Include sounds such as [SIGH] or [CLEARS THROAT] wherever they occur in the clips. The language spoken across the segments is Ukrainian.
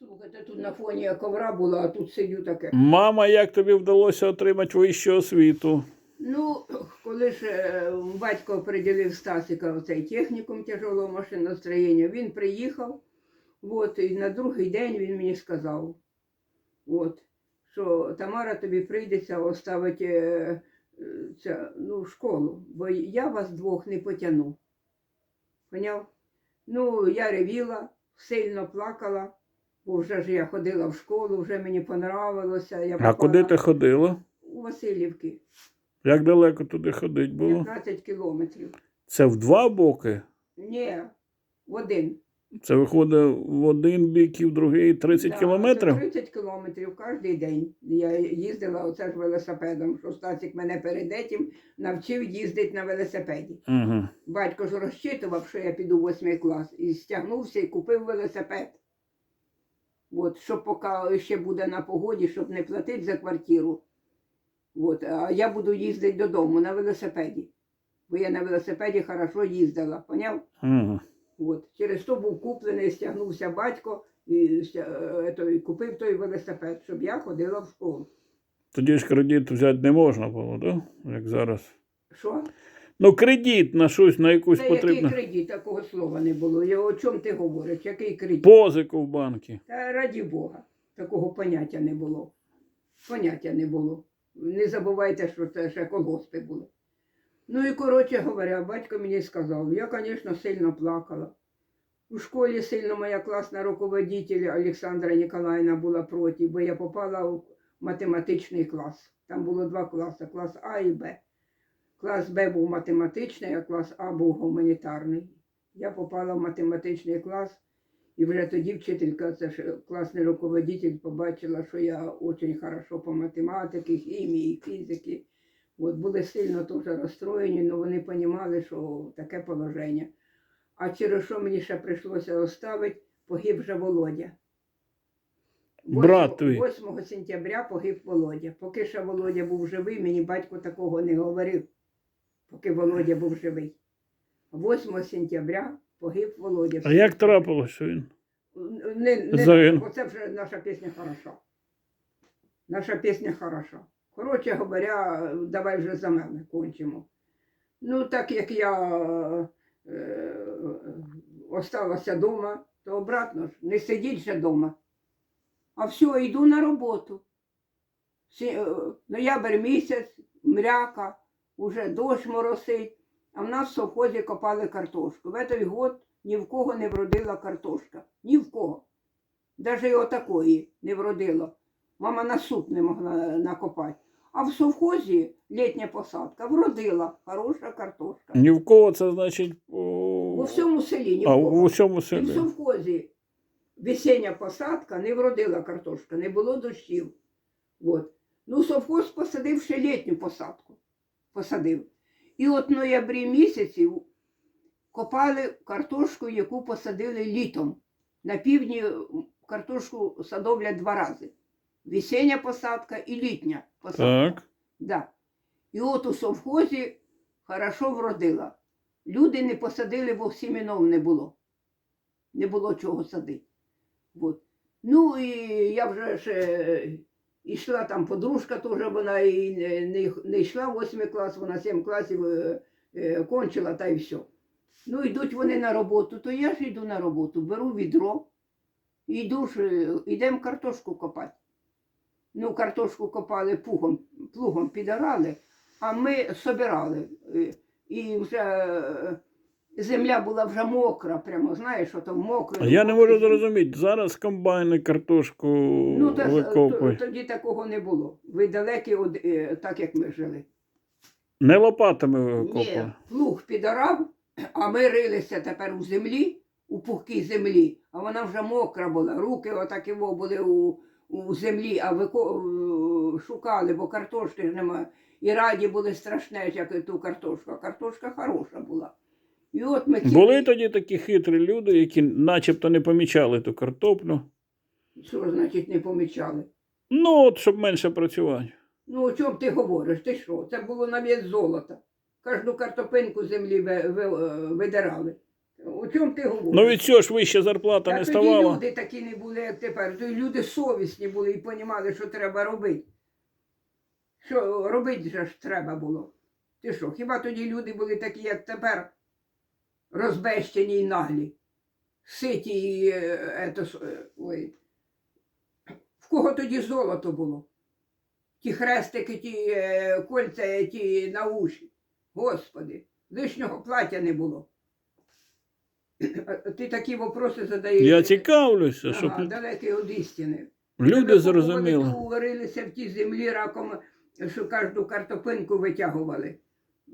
Слухайте, тут на фоні я ковра була, а тут сидю таке. Мама, як тобі вдалося отримати вищу освіту? Ну, коли ж е, батько приділив Стасика в цей технікум тяжелого машиностроєння, він приїхав, от, і на другий день він мені сказав, от, що Тамара тобі прийдеться оставити е, е, ця, ну, школу, бо я вас двох не потягну. Поняв? Ну, я ревіла, сильно плакала, вже ж я ходила в школу, вже мені понравилося. Я А попала куди ти ходила? У Васильівки. Як далеко туди ходить було? 15 кілометрів. Це в два боки? Ні, в один. Це виходить в один бік і в другий 30 Да, кілометрів? це 30 кілометрів кожен день. Я їздила оце ж велосипедом, що Стасик мене перед этим навчив їздити на велосипеді. Угу. Батько ж розчитував, що я піду в восьмий клас, і стягнувся і купив велосипед. От, що поки ще буде на погоді, щоб не платити за квартиру. От, а я буду їздити додому на велосипеді. Бо я на велосипеді хорошо їздила, поняв? Угу. От. Через то був куплений, стягнувся батько і, е, той, купив той велосипед, щоб я ходила в школу. Тоді ж кредит взяти не можна було, так? Як зараз. Що? Ну, кредит на щось, на якусь Це який кредит, такого слова не було. Я, о чому ти говориш? Який кредит? Позику в банки. Та раді Бога, такого поняття не було. Поняття не було. Не забувайте, що це ще колгоспи були. Ну і коротше говоря, батько мені сказав, я, звісно, сильно плакала. У школі сильно моя класна руководитель Олександра Ніколаївна була проти, бо я попала в математичний клас. Там було два класи, клас А і Б. Клас Б був математичний, а клас А був гуманітарний. Я попала в математичний клас, і вже тоді вчителька, це ж класний руководитель, побачила, що я дуже хорошо по математиці, хімії, фізики. От були сильно теж розстроєні, але вони розуміли, що таке положення. А через що мені ще прийшлося оставити, погиб вже Володя. Брат твій. 8 сентября погиб Володя. Поки ще Володя був живий, мені батько такого не говорив, поки Володя був живий. 8 сентября погиб Володя. А як трапилося, що він? Не, не, Загин. Оце вже наша пісня хороша. Наша пісня хороша. Коротше говоря, давай вже за мене кончимо. Ну, так як я е, осталася вдома, то обратно ж, не сидіть же вдома. А все, йду на роботу. Е, Ноябрь місяць, мряка, уже дощ моросить, а в нас в совхозі копали картошку. В той год ні в кого не вродила картошка. Ні в кого. Навіть і отакої не вродило. Мама на суп не могла накопати. А в совхозі літня посадка вродила хороша картошка. Ні в кого це значить. У всьому селі ні в А у всьому І в совхозі весіння посадка не вродила картошка, не було дощів. От. Ну, совхоз посадив ще літню посадку. Посадив. І от в ноябрі місяці копали картошку, яку посадили літом. На півдні картошку садовлять два рази. Весіння посадка і літня посадка. Так. Да. І от у совхозі хорошо вродила. Люди не посадили, бо сімінов не було. Не було чого садити. От. Ну і я вже ще йшла там подружка теж, вона і не, не, йшла в 8 клас, вона 7 класів е, е, кончила та й все. Ну, йдуть вони на роботу, то я ж йду на роботу, беру відро і йду ж, е, йдемо картошку копати. Ну, картошку копали пугом, плугом підорали, а ми собирали. І вже земля була вже мокра, прямо знаєш, що там мокро. А я не можу зрозуміти, зараз комбайни картошку Ну, та, викопують. тоді такого не було. Ви далекі, од- е, так як ми жили. Не лопатами Ні, викопали. плуг підорав, а ми рилися тепер у землі, у пухкій землі, а вона вже мокра була. Руки отакі во були у, у землі, а вико... шукали, бо картошки ж немає. І раді були страшне, як і ту картошку. А картошка хороша була. І от ми ці- Були тоді такі хитрі люди, які начебто не помічали ту картоплю. Що значить не помічали? Ну, от щоб менше працювати. Ну, о чому ти говориш? Ти що? Це було на вес золота. Кожну картопинку землі е, видирали. О чому ти говориш? Ну від цього ж вища зарплата Та не тоді ставала. люди такі не були, як тепер. Тоді люди совісні були і розуміли, що треба робити. Що робити ж треба було. Ти що, хіба тоді люди були такі, як тепер, розбещені і наглі, ситі і е, ето, е, ой. В кого тоді золото було? Ті хрестики, ті е, кольця, ті на уші. Господи, лишнього плаття не було. Ти такі вопроси задаєш. Я цікавлюся, щоб Ага, далекий від істини. люди зрозуміли. ту варилися в тій землі раком, що кожну картопинку витягували.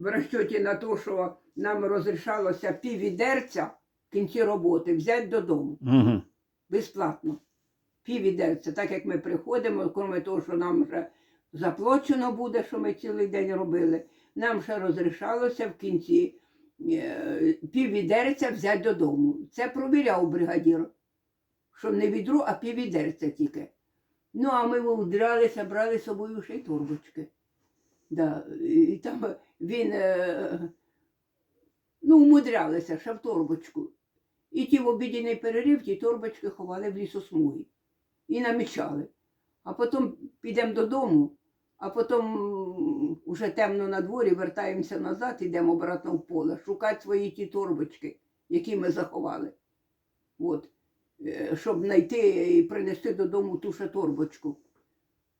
В розчоті на те, що нам розрішалося піввідерця в кінці роботи взяти додому Угу. безплатно. Піввідерця, так як ми приходимо, крім того, що нам вже заплачено буде, що ми цілий день робили, нам ще розрішалося в кінці е, піввідерця взяти додому. Це провіряв бригадір, що не відро, а піввідерця тільки. Ну, а ми вдралися, брали з собою ще й торбочки. Да. І там він, е, ну, умудрялися ще в торбочку. І ті в обідній перерив ті торбочки ховали в лісосмуги і намічали. А потім підемо додому, а потім м, уже темно на дворі, вертаємося назад, йдемо обратно в поле, шукати свої ті торбочки, які ми заховали. От. Е, Щоб знайти і принести додому ту ще торбочку.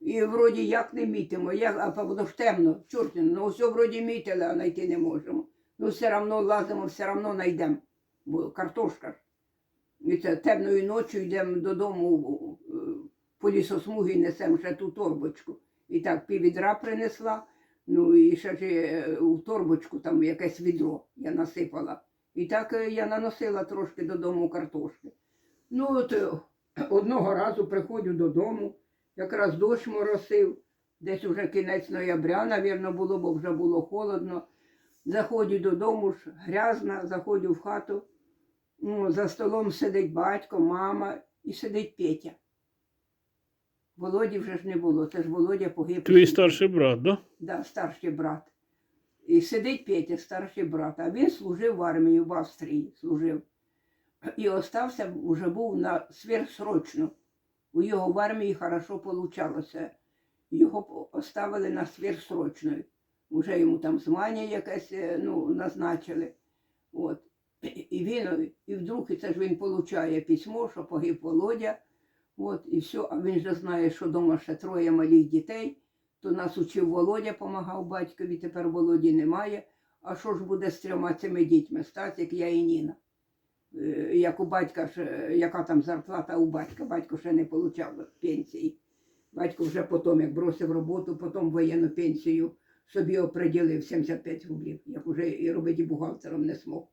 І вроді як не мітимо, як, а воно ж темно, чортно, ну все вроді мітили, а знайти не можемо. Ну все одно лазимо, все одно знайдемо, бо картошка ж. І це темною ночі йдемо додому е, по лісосмугі несемо ще ту торбочку. І так піввідра принесла, ну і ще ж е, у торбочку там якесь відро я насипала. І так е, я наносила трошки додому картошки. Ну, от одного разу приходжу додому, якраз дощ моросив, десь уже кінець ноября, навірно, було, бо вже було холодно. Заходжу додому ж грязна, заходжу в хату. Ну, за столом сидить батько, мама і сидить Петя. Володі вже ж не було, це ж Володя погиб. Твій старший брат, да? Да, старший брат. І сидить Петя, старший брат, а він служив в армії в Австрії, служив. І остався, вже був на сверхсрочно. У його в армії хорошо получалося. Його оставили на сверхсрочну. Уже йому там звання якесь е, ну, назначили. От. І він, і вдруг і це ж він получає письмо, що погиб Володя. От, і все, а він же знає, що вдома ще троє малих дітей то нас учив Володя, помагав батькові, тепер Володі немає. А що ж буде з трьома цими дітьми? Стасик, я і Ніна. Е, Як у батька, яка там зарплата у батька, батько ще не отримав пенсії. Батько вже потім, як бросив роботу, потім воєнну пенсію собі оприділив 75 рублів, як уже і робити бухгалтером не смог.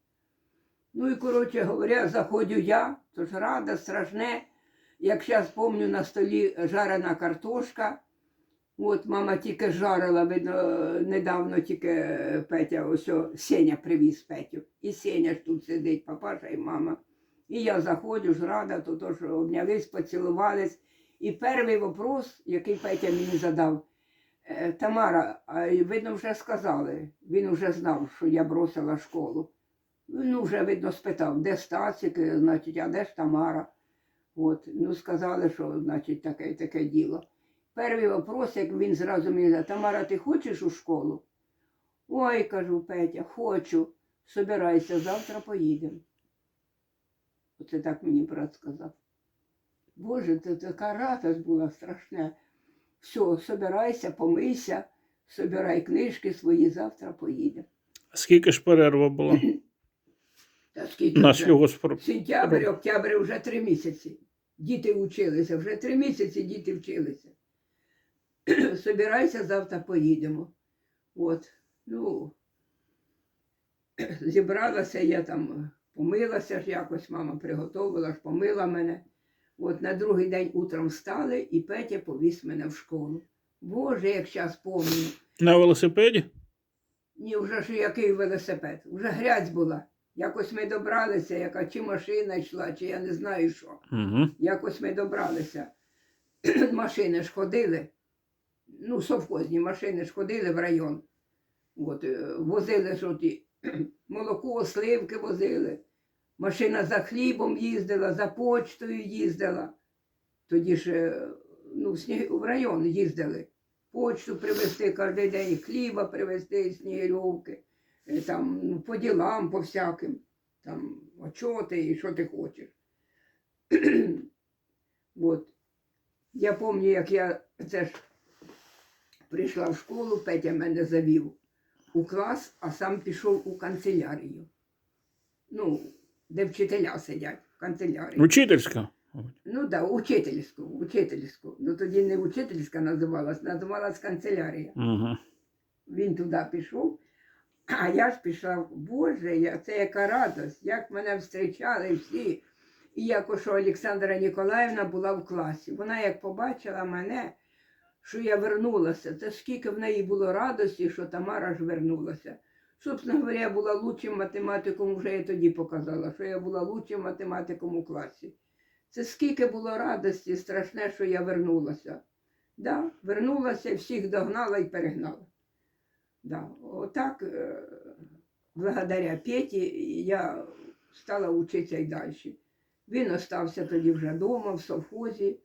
Ну і коротше говоря, заходжу я, то ж рада, страшне. Як зараз пам'ятаю, на столі жарена картошка. От мама тільки жарила, видно, недавно тільки Петя, ось Сеня привіз Петю. І Сеня ж тут сидить, папаша і мама. І я заходжу, ж рада, то, то що обнялись, поцілувались. І перший вопрос, який Петя мені задав, «Е, Тамара, а видно, вже сказали, він вже знав, що я бросила школу. Ну, вже, видно, спитав, де Стасик, значить, а де ж Тамара? От, ну, сказали, що, значить, таке, таке діло. Перший вопрос, як він зразу мені сказав, Тамара, ти хочеш у школу? Ой, кажу, Петя, хочу. Собирайся, завтра поїдемо. Оце так мені брат сказав. Боже, це така радость була страшна. Все, собирайся, помийся, собирай книжки свої, завтра поїдемо. Скільки ж перерва була [CLEARS THROAT] Та скільки на вже? Сентябрь, октябрь вже три місяці. Діти вчилися, вже три місяці діти вчилися. [CLEARS THROAT] Собирайся, завтра поїдемо. От, ну, [CLEARS THROAT] зібралася я там, помилася ж якось, мама приготувала ж, помила мене. От на другий день утром встали і Петя повіз мене в школу. Боже, як зараз пам'ятаю. на велосипеді? Ні, вже ж який велосипед, вже грязь була. Якось ми добралися, яка чи машина йшла, чи я не знаю що. Угу. Якось ми добралися. [CLEARS THROAT] машини ж ходили. Ну, совхозні машини ж ходили в район. От, е, возили ж оті [CLEARS THROAT] молоко, сливки возили. Машина за хлібом їздила, за почтою їздила. Тоді ж е, ну, в, район їздили. Почту привезти кожен день, хліба привезти, снігирьовки, е, там, ну, по ділам, по всяким, там, очоти і що ти хочеш. [CLEARS THROAT] От. Я пам'ятаю, як я це ж прийшла в школу, Петя мене завів у клас, а сам пішов у канцелярію. Ну, де вчителя сидять, в канцелярії. Учительська. Ну так, да, учительську, учительську. Ну тоді не учительська називалась, називалась канцелярія. Угу. Він туди пішов, а я ж пішла, Боже, я, це яка радость, як мене зустрічали всі. І як що Олександра Ніколаївна була в класі. Вона як побачила мене, що я вернулася, це скільки в неї було радості, що Тамара ж вернулася. Собственно говоря, я була лучшим математиком, вже я тоді показала, що я була лучшим математиком у класі. Це скільки було радості, страшне, що я вернулася. Да, вернулася, всіх догнала і перегнала. Да, отак, е, благодаря Петі, я стала вчитися і далі. Він остався тоді вже вдома, в совхозі.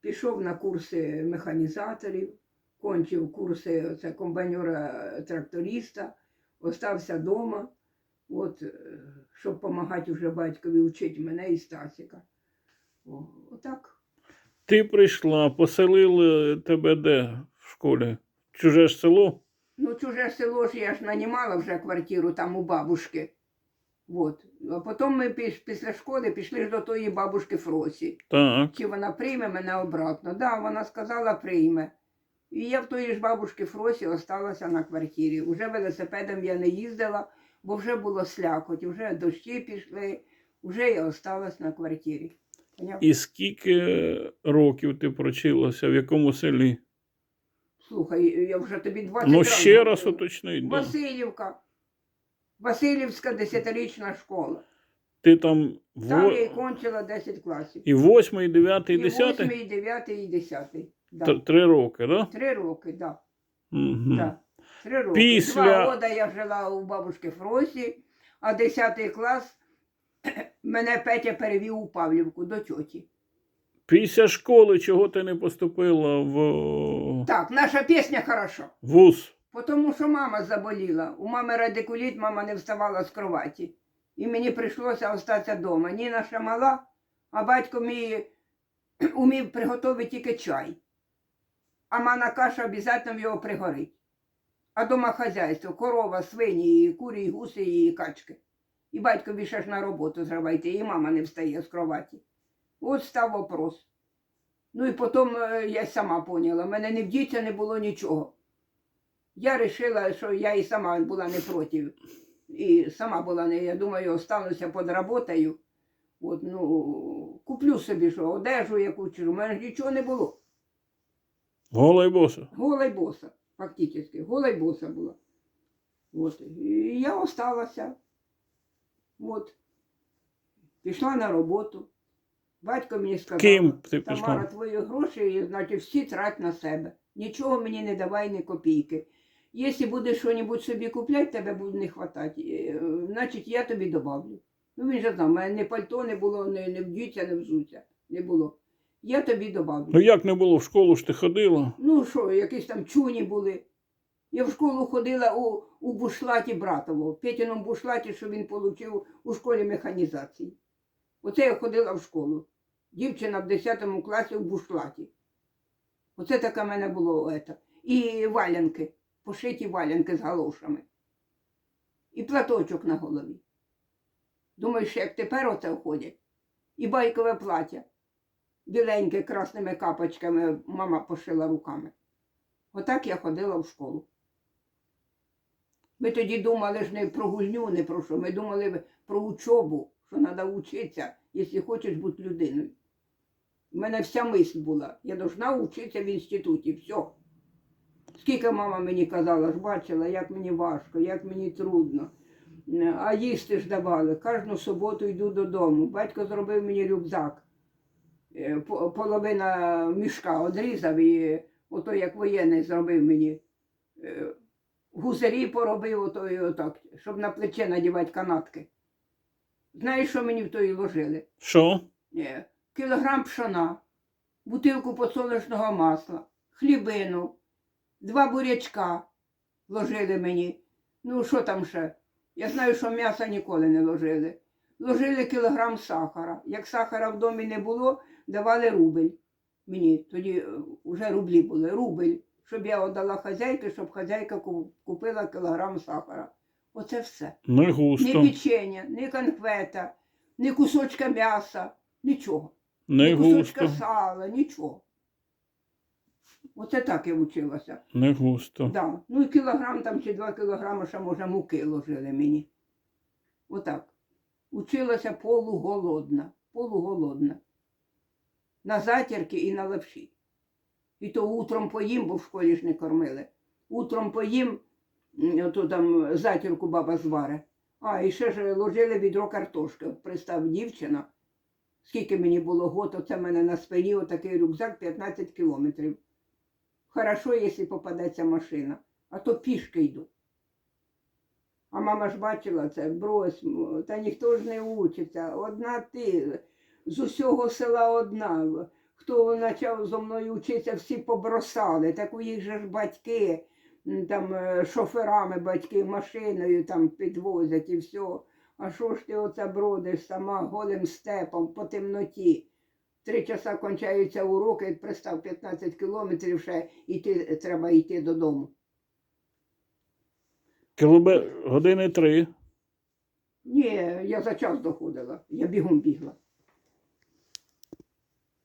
Пішов на курси механізаторів, кончив курси комбайнера-тракториста, остався вдома, от, е, щоб допомагати вже батькові вчити мене і Стасіка. О, отак. Ти прийшла, поселили тебе де в школі? Чуже ж село? Ну, чуже село ж я ж нанімала вже квартиру там у бабушки. Вот. А потім ми піш- після школи пішли ж до тої бабушки Фросі. Так. Чи вона прийме мене обратно? Да, вона сказала, прийме. І я в тої ж бабушки Фросі осталася на квартирі. Уже велосипедом я не їздила, бо вже було слякоть, вже дощі пішли, вже я осталась на квартирі. Поняв? І скільки років ти прочилася, в якому селі? Слухай, я вже тобі 20 Ну, ще раз уточніть. Да. Васильівка. Васильівська десятирічна школа. Ти там Там во... я і кончила 10 класів. і восьмий, і дев'ятий, і І десятий? 8, і 9, і 10. Да. Три роки, да? Три роки, так. Угу. Да. Три роки. Після- Два роки я жила у бабушки Фросі, а 10 клас [CLEARS THROAT] мене Петя перевів у Павлівку до тьоті. Після школи чого ти не поступила в Так, наша пісня хорошо. вуз? Тому що мама заболіла. У мами радикуліт, мама не вставала з кроваті. І мені прийшлося остатися вдома. Ніна ще мала, а батько мій [CLEARS THROAT] умів приготувати тільки чай. А мана каша обов'язково його пригорить. А дома хазяйство, корова, свині, і курі, і гуси, і качки. І батько ще ж на роботу зривайте, і мама не встає з кроваті. От став вопрос. Ну і потім е, я сама поняла, в мене не вдіться не було нічого. Я вирішила, що я і сама була не проти. І сама була не, я думаю, остануся під роботою. От, ну, куплю собі що, одежу яку чи у мене ж нічого не було. Гола й боса. Гола й боса, фактично. Гола й боса була. От. І я осталася. От. Пішла на роботу. Батько мені сказав, Ким ти Тамара, пішла? твої гроші, значить, всі трать на себе. Нічого мені не давай, ні копійки. Якщо будеш щось собі купляти, тебе буде не хватати. Е, Значить, я тобі добавлю. Ну він же знав, мене ні пальто не було, ні, ні вдіться, ні взуття. Не було. Я тобі добавлю. Ну як не було в школу ж ти ходила? Ну що, якісь там чуні були. Я в школу ходила у, у бушлаті братово, в Петіному бушлаті, що він отримав у школі механізації. Оце я ходила в школу. Дівчина в 10 класі в бушлаті. Оце таке в мене було. Ето. І валянки, пошиті валянки з галошами. І платочок на голові. Думаєш, як тепер оце ходять? І байкове плаття біленьке красними капочками мама пошила руками. Отак я ходила в школу. Ми тоді думали ж не про гульню, не про що. Ми думали про учобу, що треба вчитися, якщо хочеш бути людиною. У мене вся мисль була. Я должна вчитися в інституті. Все. Скільки мама мені казала, ж бачила, як мені важко, як мені трудно. А їсти ж давали. Кожну суботу йду додому. Батько зробив мені рюкзак. Е, половина мішка одрізав і ото як воєнний зробив мені. Е, Гусарі поробив ото і отак, щоб на плече надівати канатки. Знаєш, що мені в тої ложили? Що? Е, Кілограм пшона, бутилку подсолнечного масла, хлібину, два бурячка ложили мені. Ну, що там ще? Я знаю, що м'яса ніколи не ложили. Ложили кілограм сахара. Як сахара в домі не було, давали рубль. Мені тоді е, вже рублі були, рубль, щоб я віддала хазяйки, щоб хазяйка купила кілограм сахара. Оце все. Не Ні печення, ні конфета, ні кусочка м'яса, нічого. Не ні кусочка густо. сала, нічого. Оце так я вчилася. Не густо. Да. Ну і кілограм там чи два кілограми ще, може, муки ложили мені. Отак. Училася полуголодна, полуголодна. На затірки і на лапші. І то утром поїм, бо в школі ж не кормили. Утром поїм, то там затірку баба зваре. А, і ще ж ложили відро картошки. Пристав дівчина. Скільки мені було год, оце в мене на спині отакий рюкзак 15 кілометрів. Хорошо, якщо попадеться машина, а то пішки йду. А мама ж бачила це, брось, та ніхто ж не учиться. Одна ти, з усього села одна. Хто почав зо мною вчитися, всі побросали. Так у їх же ж батьки, там е, шоферами батьки машиною там підвозять і все. А що ж ти оце бродиш сама голим степом по темноті? Три часа кончаються уроки, пристав 15 кілометрів ще йти, треба йти додому. Кілобе... Години три. Ні, я за час доходила, я бігом бігла.